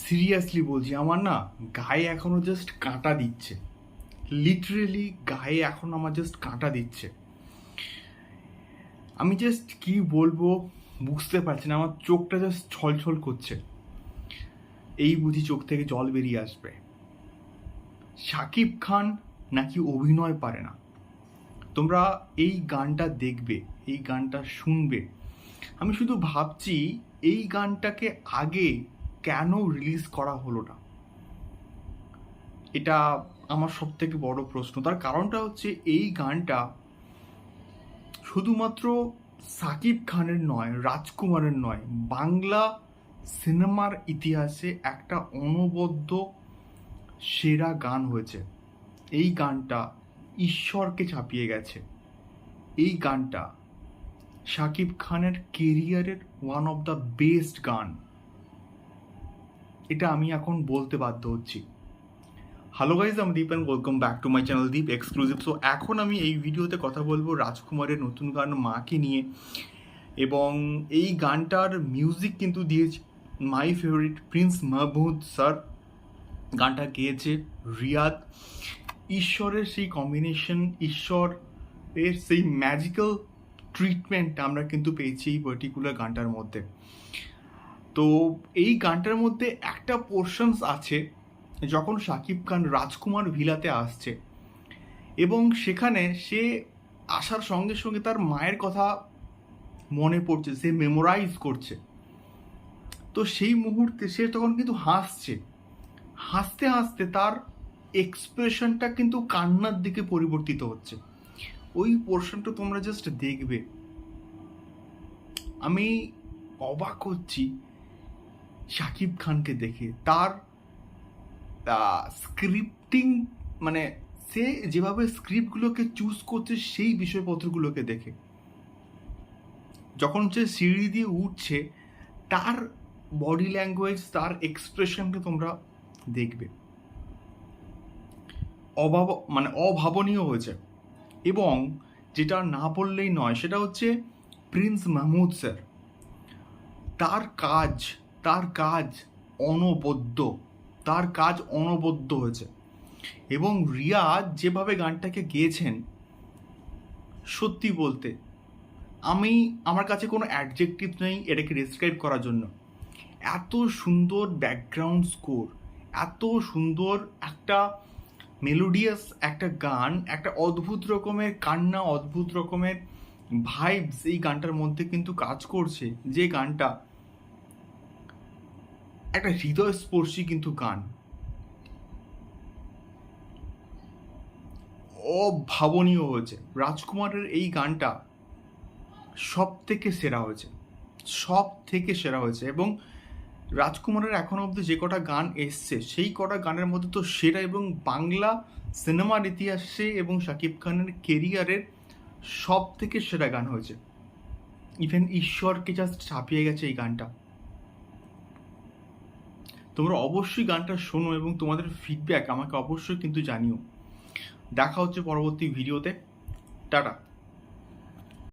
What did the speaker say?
Seriously বলছি, আমার না গায়ে এখনও জাস্ট কাঁটা দিচ্ছে। লিটারেলি গায়ে এখন আমার জাস্ট কাঁটা দিচ্ছে। আমি জাস্ট কি বলব বুঝতে পারছি না, আমার চোখটা জাস্ট ছলছল করছে। এই বুঝি চোখ থেকে জল বেরিয়ে আসবে। শাকিব খান নাকি অভিনয় পারে না। তোমরা এই গানটা দেখবে, এই গানটা শুনবে। আমি শুধু ভাবছি এই গানটাকে আগে কেন রিলিজ করা হলো না? এটা আমার সব থেকে বড় প্রশ্ন। তার কারণটা হচ্ছে এই গানটা শুধুমাত্র সাকিব খানের নয়, রাজকুমারের নয়, বাংলা সিনেমার ইতিহাসে একটা অনবদ্য সেরা গান হয়েছে। এই গানটা ঈশ্বরকে ছাপিয়ে গেছে। এই গানটা শাকিব খানের কেরিয়ারের ওয়ান অফ দ্য বেস্ট গান। এটা আমি এখন বলতে বাধ্য হচ্ছি। হ্যালো গাইজ আমি Deep and welcome back to my channel Deep exclusive so এখন আমি এই ভিডিওতে কথা বলব রাজকুমারের নতুন গান মাকে নিয়ে। এবং এই গানটার মিউজিক কিন্তু দিয়েছে my favourite Prince Mahmud sir গানটা গেয়েছে রিয়াদ। ঈশ্বরের সেই কম্বিনেশন ঈশ্বরের সেই ম্যাজিক্যাল ট্রিটমেন্ট আমরা কিন্তু পেয়েছি এই পার্টিকুলার গানটার মধ্যে। তো, এই গানটার মধ্যে একটা পোর্শনস আছে যখন শাকিব খান রাজকুমার ভিলাতে আসছে এবং সেখানে সে আসার সঙ্গে সঙ্গে তার মায়ের কথা মনে পড়ছে, সে মেমোরাইজ করছে। তো সেই মুহূর্তে সে তখন কিন্তু হাসছে। হাসতে হাসতে তার এক্সপ্রেশনটা কিন্তু কান্নার দিকে পরিবর্তিত হচ্ছে। ওই পোর্শনটা তোমরা জাস্ট দেখবে। আমি অবাক হচ্ছি শাকিব খানকে দেখে তার স্ক্রিপ্টিং মানে সে যেভাবে স্ক্রিপ্টগুলোকে চুজ করছে সেই বিষয়পত্রগুলোকে দেখে। যখন সে সিঁড়ি দিয়ে উঠছে, তার বডি ল্যাঙ্গুয়েজ তার এক্সপ্রেশনকে তোমরা দেখবে। অভাব মানে অভাবনীয় হয়েছে। এবং যেটা না বললেই নয়, সেটা হচ্ছে প্রিন্স মাহমুদ স্যার তার কাজ তার কাজ অনবদ্য, তার কাজ অনবদ্য হয়েছে। এবং রিয়া যেভাবে গানটাকে গেয়েছেন, সত্যি বলতে, আমি, আমার কাছে কোনো অ্যাডজেক্টিভ নেই এটাকে ডিসক্রাইব করার জন্য। এত সুন্দর ব্যাকগ্রাউন্ড স্কোর এত সুন্দর একটা মেলোডিয়াস একটা গান, একটা অদ্ভুত রকমের কান্না, অদ্ভুত রকমের ভাইবস এই গানটার মধ্যে কিন্তু কাজ করছে, যে গানটা একটা হৃদয়স্পর্শী কিন্তু গান। অভাবনীয় হয়েছে। রাজকুমারের এই গানটা সব থেকে সেরা হয়েছে। সব থেকে সেরা হয়েছে এবং রাজকুমারের এখন অবধি যে কটা গান এসছে, সেই কটা গানের মধ্যে তো সেরা এবং বাংলা সিনেমার ইতিহাসে এবং শাকিব খানের কেরিয়ারের সব থেকে সেরা গান হয়েছে। ইভেন ঈশ্বরকে জাস্ট ছাপিয়ে গেছে এই গানটা। তোমরা অবশ্যই গানটা শোনো এবং তোমাদের ফিডব্যাক আমাকে অবশ্যই কিন্তু জানিও। দেখা হচ্ছে পরবর্তী ভিডিওতে টাটা।